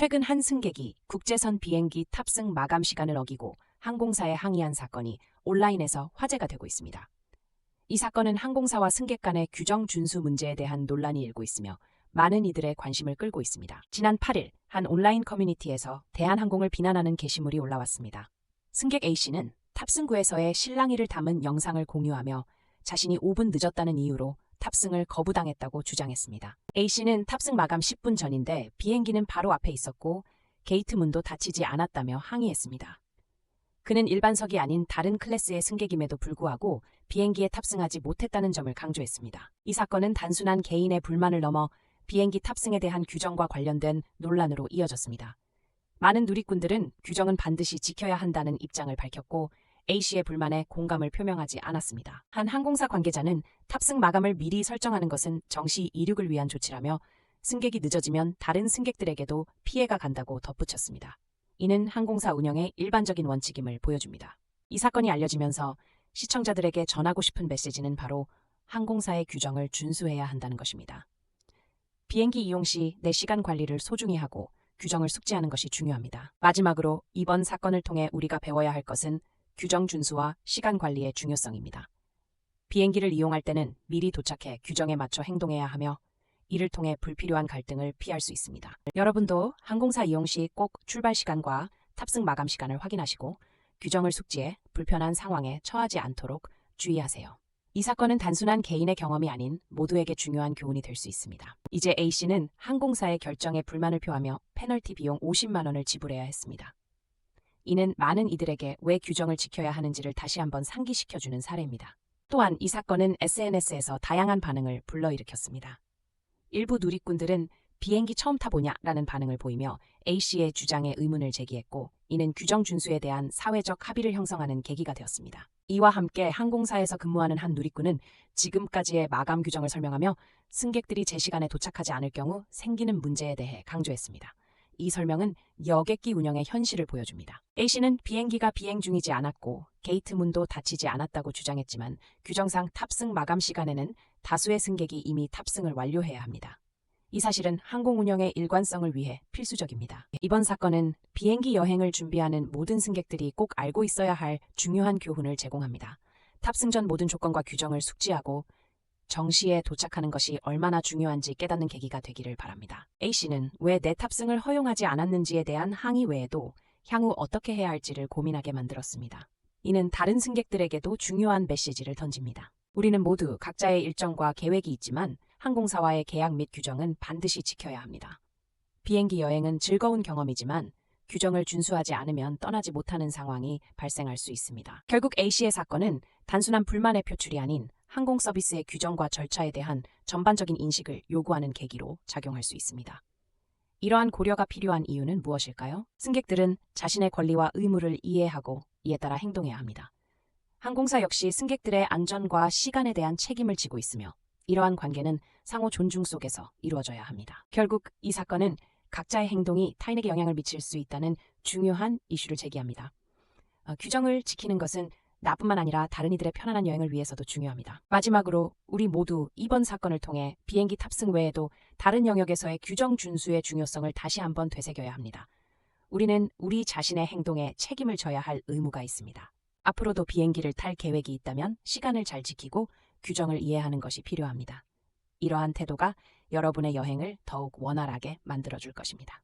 최근 한 승객이 국제선 비행기 탑승 마감 시간을 어기고 항공사에 항의한 사건이 온라인에서 화제가 되고 있습니다. 이 사건은 항공사와 승객 간의 규정 준수 문제에 대한 논란이 일고 있으며 많은 이들의 관심을 끌고 있습니다. 지난 8일 한 온라인 커뮤니티에서 대한항공을 비난하는 게시물이 올라왔습니다. 승객 A씨는 탑승구에서의 실랑이를 담은 영상을 공유하며 자신이 5분 늦었다는 이유로 탑승을 거부당했다고 주장했습니다. A씨는 탑승 마감 10분 전인데 비행기는 바로 앞에 있었고 게이트 문도 닫히지 않았다며 항의했습니다. 그는 일반석이 아닌 다른 클래스의 승객임에도 불구하고 비행기에 탑승하지 못했다는 점을 강조했습니다. 이 사건은 단순한 개인의 불만을 넘어 비행기 탑승에 대한 규정과 관련된 논란으로 이어졌습니다. 많은 누리꾼들은 규정은 반드시 지켜야 한다는 입장을 밝혔고 A씨의 불만에 공감을 표명하지 않았습니다. 한 항공사 관계자는 탑승 마감을 미리 설정하는 것은 정시 이륙을 위한 조치라며 승객이 늦어지면 다른 승객들에게도 피해가 간다고 덧붙였습니다. 이는 항공사 운영의 일반적인 원칙임을 보여줍니다. 이 사건이 알려지면서 시청자들에게 전하고 싶은 메시지는 바로 항공사의 규정을 준수해야 한다는 것입니다. 비행기 이용 시 내 시간 관리를 소중히 하고 규정을 숙지하는 것이 중요합니다. 마지막으로 이번 사건을 통해 우리가 배워야 할 것은 규정 준수와 시간 관리의 중요성입니다. 비행기를 이용할 때는 미리 도착해 규정에 맞춰 행동해야 하며 이를 통해 불필요한 갈등을 피할 수 있습니다. 여러분도 항공사 이용 시 꼭 출발 시간과 탑승 마감 시간을 확인하시고 규정을 숙지해 불편한 상황에 처하지 않도록 주의하세요. 이 사건은 단순한 개인의 경험이 아닌 모두에게 중요한 교훈이 될 수 있습니다. 이제 A씨는 항공사의 결정에 불만을 표하며 페널티 비용 50만 원을 지불해야 했습니다. 이는 많은 이들에게 왜 규정을 지켜야 하는지를 다시 한번 상기시켜주는 사례입니다. 또한 이 사건은 SNS에서 다양한 반응을 불러일으켰습니다. 일부 누리꾼들은 비행기 처음 타보냐라는 반응을 보이며 A씨의 주장에 의문을 제기했고 이는 규정 준수에 대한 사회적 합의를 형성하는 계기가 되었습니다. 이와 함께 항공사에서 근무하는 한 누리꾼은 지금까지의 마감 규정을 설명하며 승객들이 제 시간에 도착하지 않을 경우 생기는 문제에 대해 강조했습니다. 이 설명은 여객기 운영의 현실을 보여줍니다. A씨는 비행기가 비행 중이지 않았고 게이트 문도 닫히지 않았다고 주장했지만 규정상 탑승 마감 시간에는 다수의 승객이 이미 탑승을 완료해야 합니다. 이 사실은 항공 운영의 일관성을 위해 필수적입니다. 이번 사건은 비행기 여행을 준비하는 모든 승객들이 꼭 알고 있어야 할 중요한 교훈을 제공합니다. 탑승 전 모든 조건과 규정을 숙지하고 정시에 도착하는 것이 얼마나 중요한지 깨닫는 계기가 되기를 바랍니다. A씨는 왜 내 탑승을 허용하지 않았는지에 대한 항의 외에도 향후 어떻게 해야 할지를 고민하게 만들었습니다. 이는 다른 승객들에게도 중요한 메시지를 던집니다. 우리는 모두 각자의 일정과 계획이 있지만 항공사와의 계약 및 규정은 반드시 지켜야 합니다. 비행기 여행은 즐거운 경험이지만 규정을 준수하지 않으면 떠나지 못하는 상황이 발생할 수 있습니다. 결국 A씨의 사건은 단순한 불만의 표출이 아닌 항공 서비스의 규정과 절차에 대한 전반적인 인식을 요구하는 계기로 작용할 수 있습니다. 이러한 고려가 필요한 이유는 무엇일까요? 승객들은 자신의 권리와 의무를 이해하고 이에 따라 행동해야 합니다. 항공사 역시 승객들의 안전과 시간에 대한 책임을 지고 있으며 이러한 관계는 상호 존중 속에서 이루어져야 합니다. 결국 이 사건은 각자의 행동이 타인에게 영향을 미칠 수 있다는 중요한 이슈를 제기합니다. 어, 규정을 지키는 것은 나뿐만 아니라 다른 이들의 편안한 여행을 위해서도 중요합니다. 마지막으로 우리 모두 이번 사건을 통해 비행기 탑승 외에도 다른 영역에서의 규정 준수의 중요성을 다시 한번 되새겨야 합니다. 우리는 우리 자신의 행동에 책임을 져야 할 의무가 있습니다. 앞으로도 비행기를 탈 계획이 있다면 시간을 잘 지키고 규정을 이해하는 것이 필요합니다. 이러한 태도가 여러분의 여행을 더욱 원활하게 만들어줄 것입니다.